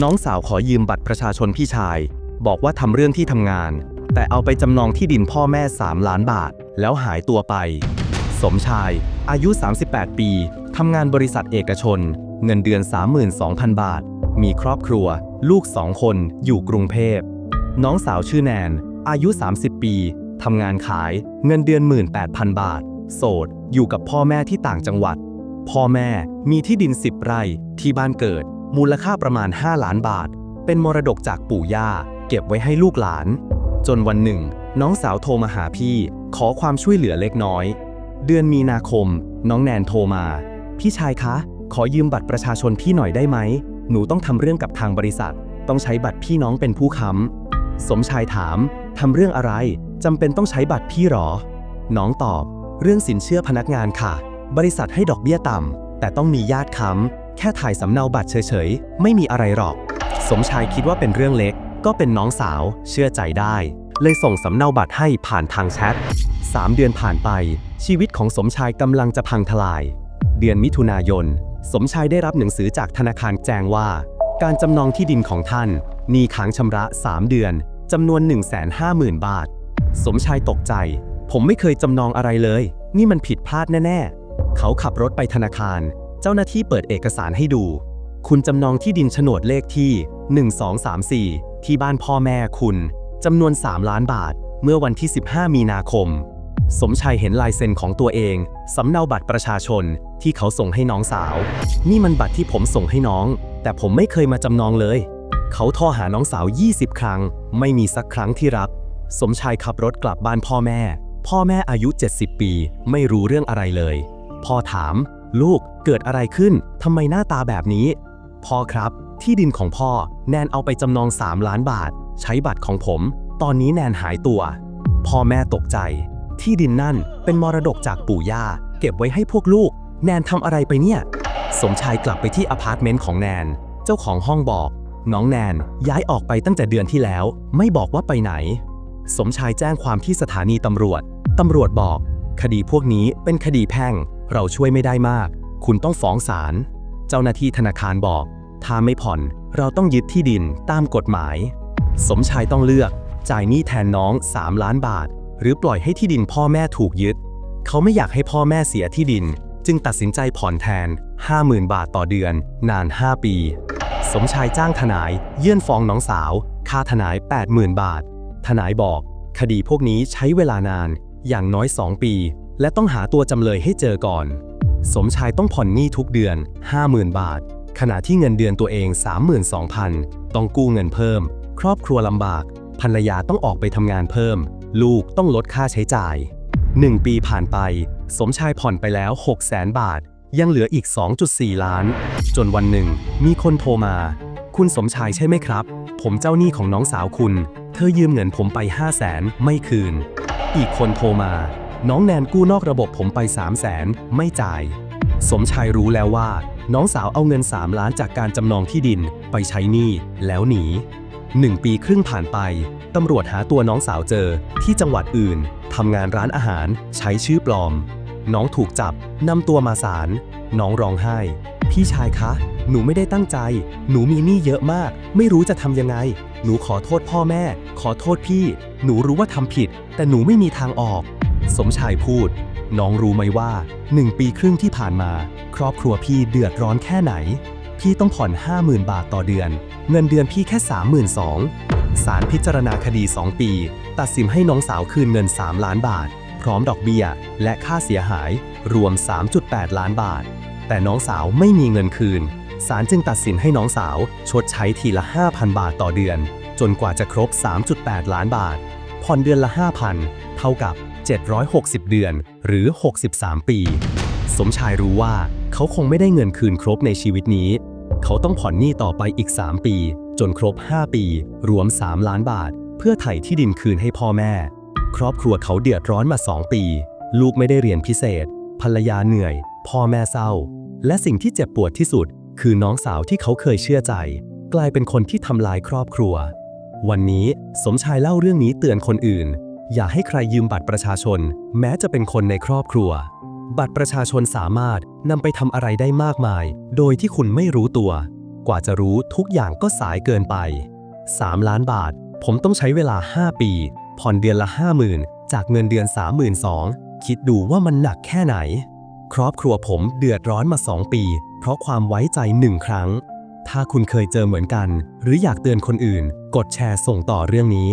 น้องสาวขอยืมบัตรประชาชนพี่ชาย บอกว่าทำเรื่องที่ทำงาน แต่เอาไปจำนองที่ดินพ่อแม่ 3 ล้านบาท แล้วหายตัวไป สมชาย อายุ 38 ปีทำงานบริษัทเอกชน เงินเดือน 32,000 บาท มีครอบครัว ลูกสองคน อยู่กรุงเทพน้องสาวชื่อแนน อายุ 30 ปีทำงานขายเงินเดือน 18,000 บาท โสด อยู่กับพ่อแม่ที่ต่างจังหวัด พ่อแม่มีที่ดิน 10 ไร่ที่บ้านเกิด มูลค่าประมาณ 5 ล้านบาท เป็นมรดกจากปู่ย่า เก็บไว้ให้ลูกหลาน จนวันหนึ่ง น้องสาวโทรมาหาพี่ ขอความช่วยเหลือเล็กน้อย เดือนมีนาคม น้องแนนโทรมา พี่ชายคะ ขอยืมบัตรประชาชนพี่หน่อยได้ไหม หนูต้องทำเรื่องกับทางบริษัท ต้องใช้บัตรพี่น้องเป็นผู้ค้ำสมชายถามทำเรื่องอะไรจำเป็นต้องใช้บัตรพี่หรอ น้องตอบ เรื่องสินเชื่อพนักงานค่ะ บริษัทให้ดอกเบี้ยต่ำแต่ต้องมีญาติค้ำ แค่ถ่ายสำเนาบัตรเฉยๆ ไม่มีอะไรหรอก สมชายคิดว่าเป็นเรื่องเล็ก ก็เป็นน้องสาว เชื่อใจได้ เลยส่งสำเนาบัตรให้ผ่านทางแชทสามเดือนผ่านไป ชีวิตของสมชายกำลังจะพังทลาย เดือนมิถุนายน สมชายได้รับหนังสือจากธนาคารแจ้งว่า การจำนองที่ดินของท่านนีค้างชำระ 3 เดือนจำนวน 150,000 บาท สมชายตกใจ ผมไม่เคยจำนองอะไรเลย นี่มันผิดพลาดแน่ ๆ เขาขับรถไปธนาคาร เจ้าหน้าที่เปิดเอกสารให้ดู คุณจำนองที่ดินโฉนดเลขที่ 1234 ที่บ้านพ่อแม่คุณ จำนวน 3 ล้านบาท เมื่อวันที่ 15 มีนาคม สมชัยเห็นลายเซ็นของตัวเอง สำเนาบัตรประชาชนที่เขาส่งให้น้องสาว นี่มันบัตรที่ผมส่งให้น้อง แต่ผมไม่เคยมาจำนองเลย เขาโทรหาน้องสาว 20 ครั้ง ไม่มีสักครั้งที่รับ สมชายขับรถกลับบ้านพ่อแม่ พ่อแม่อายุ 70 ปี ไม่รู้เรื่องอะไรเลย พ่อถาม ลูกเกิดอะไรขึ้นทำไมหน้าตาแบบนี้ พ่อครับ ที่ดินของพ่อแนนเอาไปจำนอง 3 ล้านบาท ใช้บัตรของผม ตอนนี้แนนหายตัว พ่อแม่ตกใจ ที่ดินนั่นเป็นมรดกจากปู่ย่า เก็บไว้ให้พวกลูก แนนทำอะไรไปเนี่ย สมชายกลับไปที่อพาร์ตเมนต์ของแนน เจ้าของห้องบอก น้องแนนย้ายออกไปตั้งแต่เดือนที่แล้ว ไม่บอกว่าไปไหน สมชายแจ้งความที่สถานีตำรวจตำรวจบอก คดีพวกนี้เป็นคดีแพ่ง เราช่วยไม่ได้มาก คุณต้องฟ้องศาล เจ้าหน้าที่ธนาคารบอก ถ้าไม่ผ่อน เราต้องยึดที่ดินตามกฎหมาย สมชายต้องเลือก จ่ายหนี้แทนน้อง 3 ล้านบาท หรือปล่อยให้ที่ดินพ่อแม่ถูกยึด เขาไม่อยากให้พ่อแม่เสียที่ดิน จึงตัดสินใจผ่อนแทน 50,000 บาทต่อเดือน นาน 5 ปี สมชายจ้างทนาย ยื่นฟ้องน้องสาว ค่าทนาย 80,000 บาท ทนายบอก คดีพวกนี้ใช้เวลานาน อย่างน้อย 2 ปี และต้องหาตัวจำเลยให้เจอก่อน สมชายต้องผ่อนหนี้ทุกเดือน 50,000 บาท ขณะที่เงินเดือนตัวเอง 32,000 ต้องกู้เงินเพิ่ม ครอบครัวลำบาก ภรรยาต้องออกไปทำงานเพิ่ม ลูกต้องลดค่าใช้จ่าย 1 ปีผ่านไป สมชายผ่อนไปแล้ว 600,000บาท ยังเหลืออีก 2.4 ล้าน จนวันหนึ่ง มีคนโทรมา คุณสมชายใช่ไหมครับ ผมเจ้าหนี้ของน้องสาวคุณ เธอยืมเงินผมไป 500,000ไม่คืน อีกคนโทรมา น้องแนนกู้นอกระบบผมไป 300,000ไม่จ่าย สมชายรู้แล้วว่า น้องสาวเอาเงิน 3 ล้านจากการจำนองที่ดิน ไปใช้หนี้แล้วหนีหนึ่งปีครึ่งผ่านไป ตำรวจหาตัวน้องสาวเจอ ที่จังหวัดอื่น ทำงานร้านอาหาร ใช้ชื่อปลอม น้องถูกจับ นำตัวมาศาล น้องร้องไห้ พี่ชายคะ หนูไม่ได้ตั้งใจ หนูมีหนี้เยอะมาก ไม่รู้จะทำยังไง หนูขอโทษพ่อแม่ ขอโทษพี่ หนูรู้ว่าทำผิด แต่หนูไม่มีทางออก สมชายพูด น้องรู้ไหมว่าหนึ่งปีครึ่งที่ผ่านมา ครอบครัวพี่เดือดร้อนแค่ไหน พี่ต้องผ่อน 50,000 บาทต่อเดือน เงินเดือนพี่แค่ 32,000ศาลพิจารณาคดี 2 ปี ตัดสินให้น้องสาวคืนเงิน 3 ล้านบาท พร้อมดอกเบี้ย และค่าเสียหาย รวม 3.8 ล้านบาท แต่น้องสาวไม่มีเงินคืนศาลจึงตัดสินให้น้องสาว ชดใช้ทีละ 5,000 บาทต่อเดือน จนกว่าจะครบ 3.8 ล้านบาทผ่อนเดือนละ 5,000 เท่ากับ 760 เดือนหรือ 63 ปี สมชายรู้ว่าเขาคงไม่ได้เงินคืนครบในชีวิตนี้ เขาต้องผ่อนหนี้ต่อไปอีก 3 ปี จนครบ 5 ปี รวม 3 ล้านบาท เพื่อไถ่ที่ดินคืนให้พ่อแม่ ครอบครัวเขาเดือดร้อนมา 2 ปี ลูกไม่ได้เรียนพิเศษ ภรรยาเหนื่อย พ่อแม่เศร้า และสิ่งที่เจ็บปวดที่สุด คือน้องสาวที่เขาเคยเชื่อใจ กลายเป็นคนที่ทำลายครอบครัววันนี้สมชายเล่าเรื่องนี้เตือนคนอื่น อย่าให้ใครยืมบัตรประชาชน แม้จะเป็นคนในครอบครัว บัตรประชาชนสามารถนำไปทำอะไรได้มากมาย โดยที่คุณไม่รู้ตัว กว่าจะรู้ทุกอย่างก็สายเกินไป 3 ล้านบาท ผมต้องใช้เวลา 5 ปี ผ่อนเดือนละ 50,000 จากเงินเดือน 32,000 คิดดูว่ามันหนักแค่ไหน ครอบครัวผมเดือดร้อนมา 2 ปี เพราะความไว้ใจหนึ่งครั้ง ถ้าคุณเคยเจอเหมือนกัน หรืออยากเตือนคนอื่น กดแชร์ส่งต่อเรื่องนี้